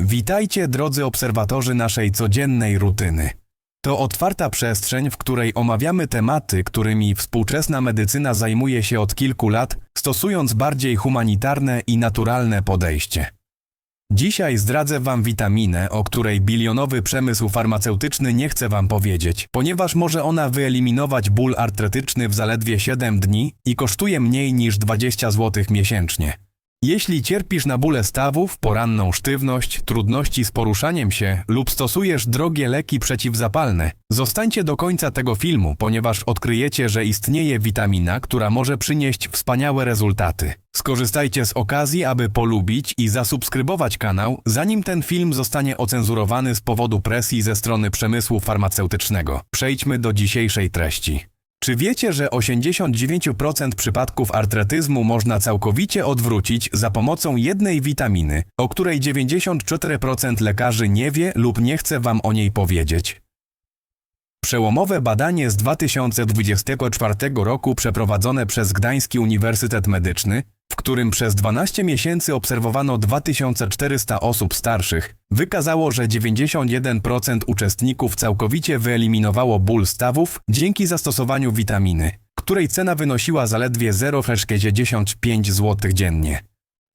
Witajcie drodzy obserwatorzy naszej codziennej rutyny. To otwarta przestrzeń, w której omawiamy tematy, którymi współczesna medycyna zajmuje się od kilku lat, stosując bardziej humanitarne i naturalne podejście. Dzisiaj zdradzę Wam witaminę, o której bilionowy przemysł farmaceutyczny nie chce Wam powiedzieć, ponieważ może ona wyeliminować ból artretyczny w zaledwie 7 dni i kosztuje mniej niż 20 zł miesięcznie. Jeśli cierpisz na bóle stawów, poranną sztywność, trudności z poruszaniem się lub stosujesz drogie leki przeciwzapalne, zostańcie do końca tego filmu, ponieważ odkryjecie, że istnieje witamina, która może przynieść wspaniałe rezultaty. Skorzystajcie z okazji, aby polubić i zasubskrybować kanał, zanim ten film zostanie ocenzurowany z powodu presji ze strony przemysłu farmaceutycznego. Przejdźmy do dzisiejszej treści. Czy wiecie, że 89% przypadków artretyzmu można całkowicie odwrócić za pomocą jednej witaminy, o której 94% lekarzy nie wie lub nie chce wam o niej powiedzieć? Przełomowe badanie z 2024 roku przeprowadzone przez Gdański Uniwersytet Medyczny, w którym przez 12 miesięcy obserwowano 2400 osób starszych, wykazało, że 91% uczestników całkowicie wyeliminowało ból stawów dzięki zastosowaniu witaminy, której cena wynosiła zaledwie 0,95 zł dziennie.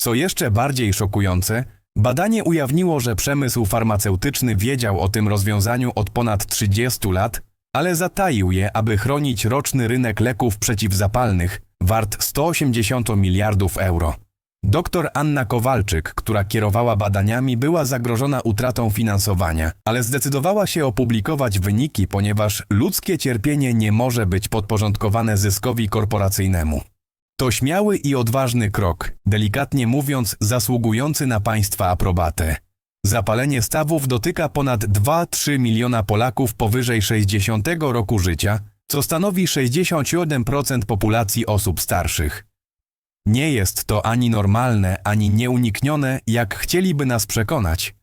Co jeszcze bardziej szokujące, badanie ujawniło, że przemysł farmaceutyczny wiedział o tym rozwiązaniu od ponad 30 lat, ale zataił je, aby chronić roczny rynek leków przeciwzapalnych, wart 180 miliardów euro. Doktor Anna Kowalczyk, która kierowała badaniami, była zagrożona utratą finansowania, ale zdecydowała się opublikować wyniki, ponieważ ludzkie cierpienie nie może być podporządkowane zyskowi korporacyjnemu. To śmiały i odważny krok, delikatnie mówiąc, zasługujący na państwa aprobatę. Zapalenie stawów dotyka ponad 2-3 miliona Polaków powyżej 60 roku życia, co stanowi 67% populacji osób starszych. Nie jest to ani normalne, ani nieuniknione, jak chcieliby nas przekonać.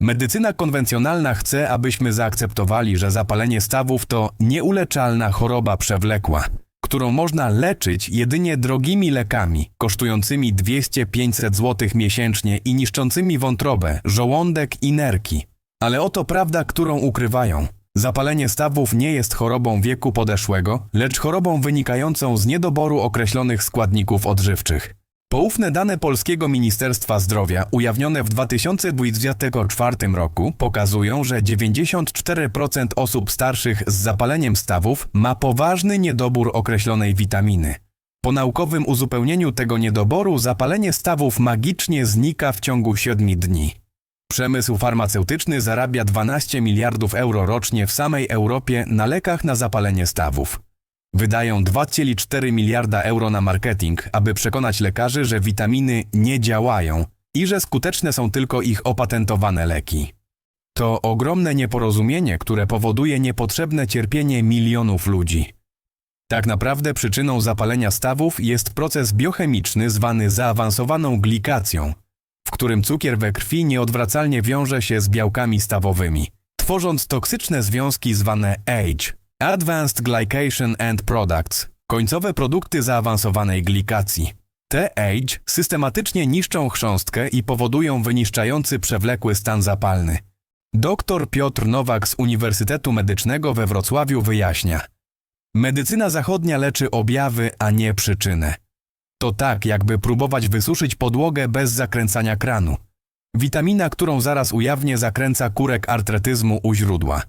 Medycyna konwencjonalna chce, abyśmy zaakceptowali, że zapalenie stawów to nieuleczalna choroba przewlekła, którą można leczyć jedynie drogimi lekami, kosztującymi 200-500 zł miesięcznie i niszczącymi wątrobę, żołądek i nerki. Ale oto prawda, którą ukrywają. Zapalenie stawów nie jest chorobą wieku podeszłego, lecz chorobą wynikającą z niedoboru określonych składników odżywczych. Poufne dane Polskiego Ministerstwa Zdrowia, ujawnione w 2024 roku, pokazują, że 94% osób starszych z zapaleniem stawów ma poważny niedobór określonej witaminy. Po naukowym uzupełnieniu tego niedoboru zapalenie stawów magicznie znika w ciągu 7 dni. Przemysł farmaceutyczny zarabia 12 miliardów euro rocznie w samej Europie na lekach na zapalenie stawów. Wydają 2,4 miliarda euro na marketing, aby przekonać lekarzy, że witaminy nie działają i że skuteczne są tylko ich opatentowane leki. To ogromne nieporozumienie, które powoduje niepotrzebne cierpienie milionów ludzi. Tak naprawdę przyczyną zapalenia stawów jest proces biochemiczny zwany zaawansowaną glikacją, którym cukier we krwi nieodwracalnie wiąże się z białkami stawowymi, tworząc toksyczne związki zwane AGE Advanced Glycation End Products końcowe produkty zaawansowanej glikacji. Te AGE systematycznie niszczą chrząstkę i powodują wyniszczający przewlekły stan zapalny. Dr Piotr Nowak z Uniwersytetu Medycznego we Wrocławiu wyjaśnia: Medycyna zachodnia leczy objawy, a nie przyczynę. To tak, jakby próbować wysuszyć podłogę bez zakręcania kranu. Witamina, którą zaraz ujawnię, zakręca kurek artretyzmu u źródła.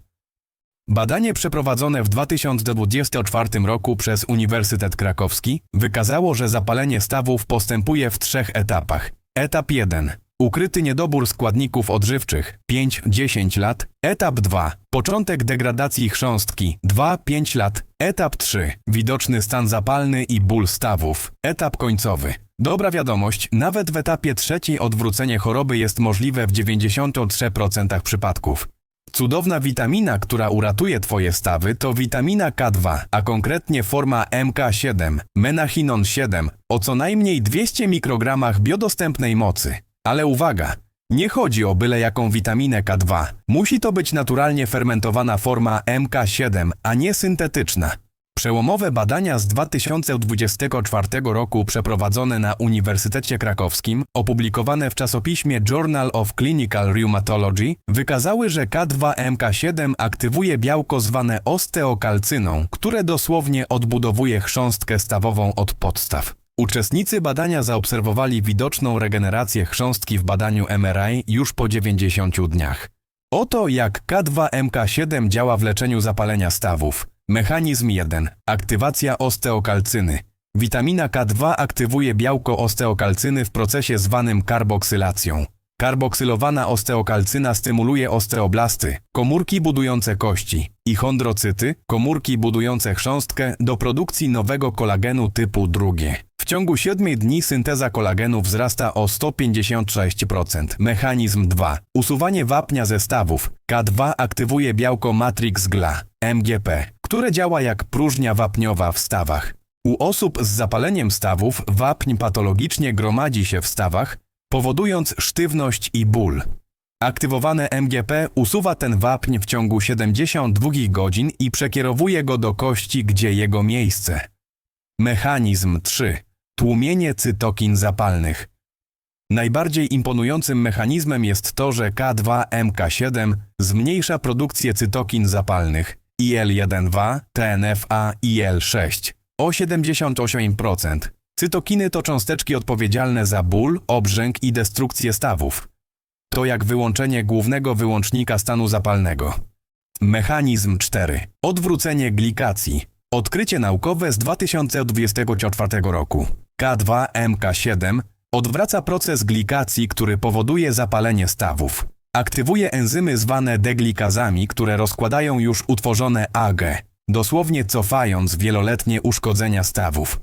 Badanie przeprowadzone w 2024 roku przez Uniwersytet Krakowski wykazało, że zapalenie stawów postępuje w trzech etapach. Etap 1. Ukryty niedobór składników odżywczych 5-10 lat. Etap 2. Początek degradacji chrząstki 2-5 lat. Etap 3. Widoczny stan zapalny i ból stawów. Etap końcowy. Dobra wiadomość, nawet w etapie trzeciej odwrócenie choroby jest możliwe w 93% przypadków. Cudowna witamina, która uratuje Twoje stawy, to witamina K2, a konkretnie forma MK7, menachinon 7, o co najmniej 200 mikrogramach biodostępnej mocy. Ale uwaga! Nie chodzi o byle jaką witaminę K2. Musi to być naturalnie fermentowana forma MK7, a nie syntetyczna. Przełomowe badania z 2024 roku przeprowadzone na Uniwersytecie Krakowskim, opublikowane w czasopiśmie Journal of Clinical Rheumatology, wykazały, że K2MK7 aktywuje białko zwane osteokalcyną, które dosłownie odbudowuje chrząstkę stawową od podstaw. Uczestnicy badania zaobserwowali widoczną regenerację chrząstki w badaniu MRI już po 90 dniach. Oto jak K2MK7 działa w leczeniu zapalenia stawów. Mechanizm 1. Aktywacja osteokalcyny. Witamina K2 aktywuje białko osteokalcyny w procesie zwanym karboksylacją. Karboksylowana osteokalcyna stymuluje osteoblasty, komórki budujące kości, i chondrocyty, komórki budujące chrząstkę do produkcji nowego kolagenu typu drugie. Ciągu 7 dni synteza kolagenu wzrasta o 156%. Mechanizm 2. Usuwanie wapnia ze stawów. K2 aktywuje białko matrix GLA, MGP, które działa jak próżnia wapniowa w stawach. U osób z zapaleniem stawów wapń patologicznie gromadzi się w stawach, powodując sztywność i ból. Aktywowane MGP usuwa ten wapń w ciągu 72 godzin i przekierowuje go do kości, gdzie jego miejsce. Mechanizm 3. Tłumienie cytokin zapalnych. Najbardziej imponującym mechanizmem jest to, że K2MK7 zmniejsza produkcję cytokin zapalnych IL-1A, TNF-A, IL-6 o 78%. Cytokiny to cząsteczki odpowiedzialne za ból, obrzęk i destrukcję stawów. To jak wyłączenie głównego wyłącznika stanu zapalnego. Mechanizm 4. Odwrócenie glikacji. Odkrycie naukowe z 2024 roku. K2MK7 odwraca proces glikacji, który powoduje zapalenie stawów. Aktywuje enzymy zwane deglikazami, które rozkładają już utworzone AG, dosłownie cofając wieloletnie uszkodzenia stawów.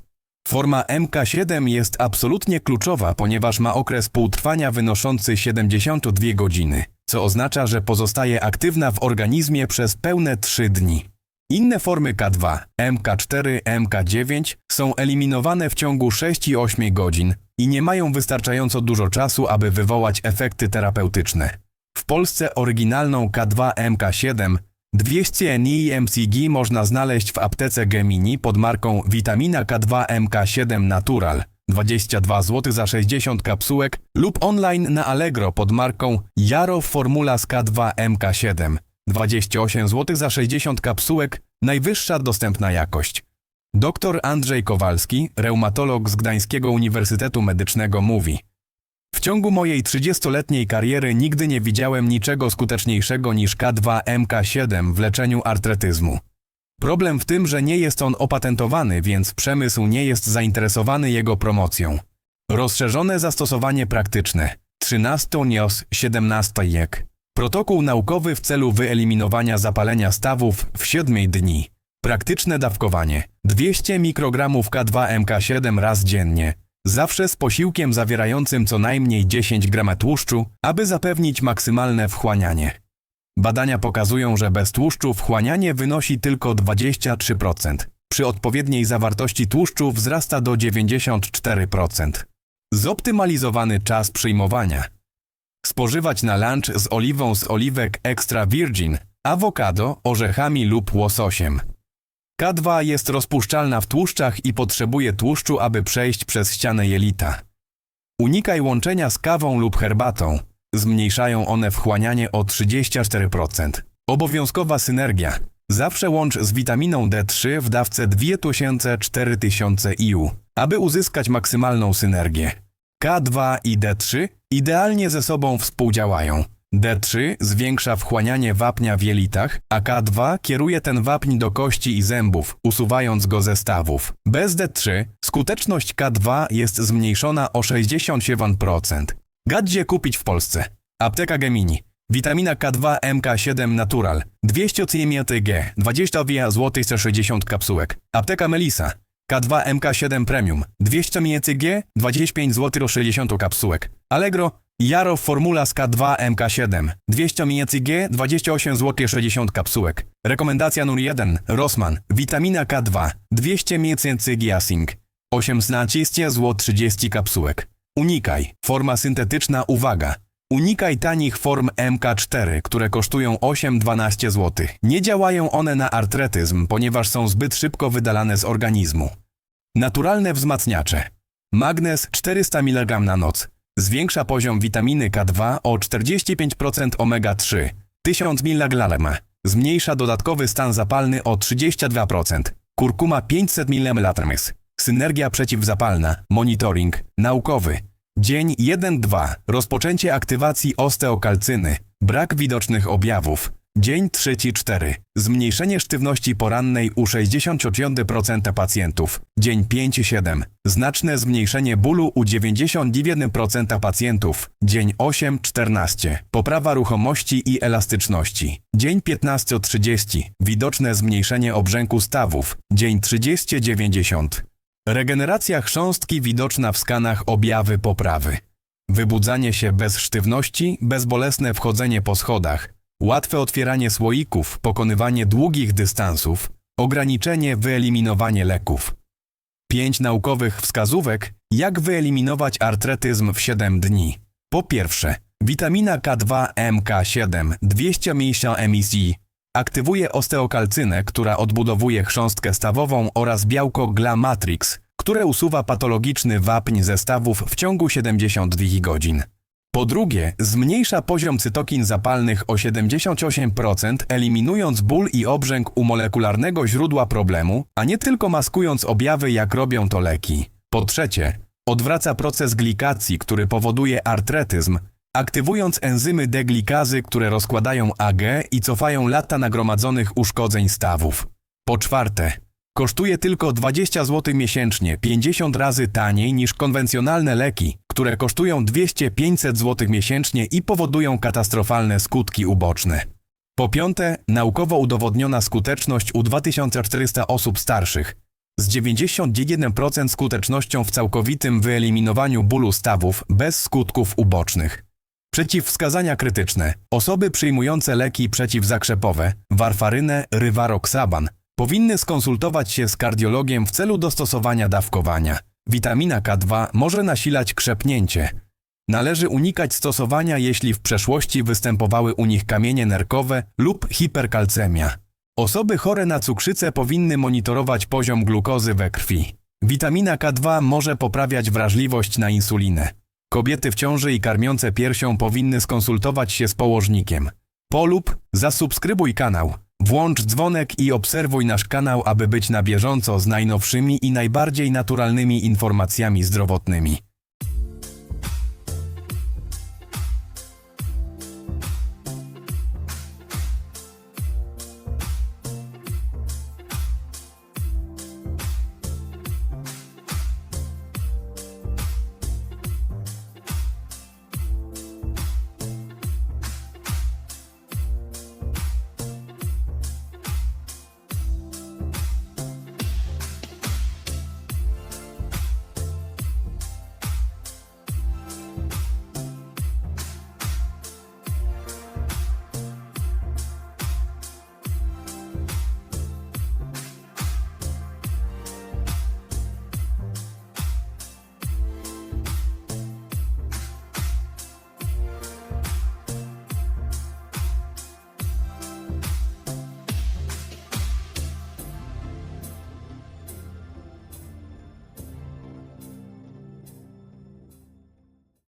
Forma MK7 jest absolutnie kluczowa, ponieważ ma okres półtrwania wynoszący 72 godziny, co oznacza, że pozostaje aktywna w organizmie przez pełne 3 dni. Inne formy K2, MK4, MK9 są eliminowane w ciągu 6 i 8 godzin i nie mają wystarczająco dużo czasu, aby wywołać efekty terapeutyczne. W Polsce oryginalną K2 MK7 200 NI MCG można znaleźć w aptece Gemini pod marką Vitamina K2 MK7 Natural 22 zł za 60 kapsułek lub online na Allegro pod marką Jaro Formulas K2 MK7 28 zł za 60 kapsułek, najwyższa dostępna jakość. Dr Andrzej Kowalski, reumatolog z Gdańskiego Uniwersytetu Medycznego mówi – w ciągu mojej 30-letniej kariery nigdy nie widziałem niczego skuteczniejszego niż K2MK7 w leczeniu artretyzmu. Problem w tym, że nie jest on opatentowany, więc przemysł nie jest zainteresowany jego promocją. Rozszerzone zastosowanie praktyczne 13 NIOS 17 JEK Protokół naukowy w celu wyeliminowania zapalenia stawów w 7 dni. Praktyczne dawkowanie 200 mikrogramów K2MK7 raz dziennie Zawsze z posiłkiem zawierającym co najmniej 10 gram tłuszczu, aby zapewnić maksymalne wchłanianie. Badania pokazują, że bez tłuszczu wchłanianie wynosi tylko 23%. Przy odpowiedniej zawartości tłuszczu wzrasta do 94%. Zoptymalizowany czas przyjmowania. Spożywać na lunch z oliwą z oliwek extra virgin, awokado, orzechami lub łososiem. K2 jest rozpuszczalna w tłuszczach i potrzebuje tłuszczu, aby przejść przez ścianę jelita. Unikaj łączenia z kawą lub herbatą. Zmniejszają one wchłanianie o 34%. Obowiązkowa synergia. Zawsze łącz z witaminą D3 w dawce 2000-4000 IU, aby uzyskać maksymalną synergię. K2 i D3 idealnie ze sobą współdziałają. D3 zwiększa wchłanianie wapnia w jelitach, a K2 kieruje ten wapń do kości i zębów, usuwając go ze stawów. Bez D3 skuteczność K2 jest zmniejszona o 67%. Gadzie kupić w Polsce. Apteka Gemini. Witamina K2 MK7 Natural 200 mg 20 zł 60 kapsułek. Apteka Melisa. K2 MK7 Premium 200 mg 25 zł 60 kapsułek. Allegro Jaro Formula z K2 MK7 200 mg 28 zł 60 kapsułek. Rekomendacja numer 1 Rossmann Witamina K2 200 mg Giasing 18 zł 30 kapsułek. Unikaj. Forma syntetyczna uwaga. Unikaj tanich form MK4, które kosztują 8-12 zł. Nie działają one na artretyzm, ponieważ są zbyt szybko wydalane z organizmu. Naturalne wzmacniacze. Magnez 400 mg na noc. Zwiększa poziom witaminy K2 o 45% omega-3. 1000 mg. Zmniejsza dodatkowy stan zapalny o 32%. Kurkuma 500 mg. Synergia przeciwzapalna. Monitoring. Naukowy. Dzień 1-2. Rozpoczęcie aktywacji osteokalcyny. Brak widocznych objawów. Dzień 3-4. Zmniejszenie sztywności porannej u 65% pacjentów. Dzień 5-7. Znaczne zmniejszenie bólu u 91% pacjentów. Dzień 8-14. Poprawa ruchomości i elastyczności. Dzień 15-30. Widoczne zmniejszenie obrzęku stawów. Dzień 30-90. Regeneracja chrząstki widoczna w skanach objawy poprawy. Wybudzanie się bez sztywności, bezbolesne wchodzenie po schodach, łatwe otwieranie słoików, pokonywanie długich dystansów, ograniczenie, wyeliminowanie leków. Pięć naukowych wskazówek, jak wyeliminować artretyzm w 7 dni. Po pierwsze, witamina K2 MK7 200 mg emisji aktywuje osteokalcynę, która odbudowuje chrząstkę stawową oraz białko GLA-matrix, które usuwa patologiczny wapń ze stawów w ciągu 72 godzin. Po drugie, zmniejsza poziom cytokin zapalnych o 78%, eliminując ból i obrzęk u molekularnego źródła problemu, a nie tylko maskując objawy, jak robią to leki. Po trzecie, odwraca proces glikacji, który powoduje artretyzm, aktywując enzymy deglikazy, które rozkładają AG i cofają lata nagromadzonych uszkodzeń stawów. Po czwarte, kosztuje tylko 20 zł miesięcznie, 50 razy taniej niż konwencjonalne leki, które kosztują 200-500 zł miesięcznie i powodują katastrofalne skutki uboczne. Po piąte, naukowo udowodniona skuteczność u 2400 osób starszych, z 91% skutecznością w całkowitym wyeliminowaniu bólu stawów bez skutków ubocznych. Przeciwwskazania krytyczne. Osoby przyjmujące leki przeciwzakrzepowe, warfarynę, rywaroksaban, powinny skonsultować się z kardiologiem w celu dostosowania dawkowania. Witamina K2 może nasilać krzepnięcie. Należy unikać stosowania, jeśli w przeszłości występowały u nich kamienie nerkowe lub hiperkalcemia. Osoby chore na cukrzycę powinny monitorować poziom glukozy we krwi. Witamina K2 może poprawiać wrażliwość na insulinę. Kobiety w ciąży i karmiące piersią powinny skonsultować się z położnikiem. Polub, zasubskrybuj kanał, włącz dzwonek i obserwuj nasz kanał, aby być na bieżąco z najnowszymi i najbardziej naturalnymi informacjami zdrowotnymi.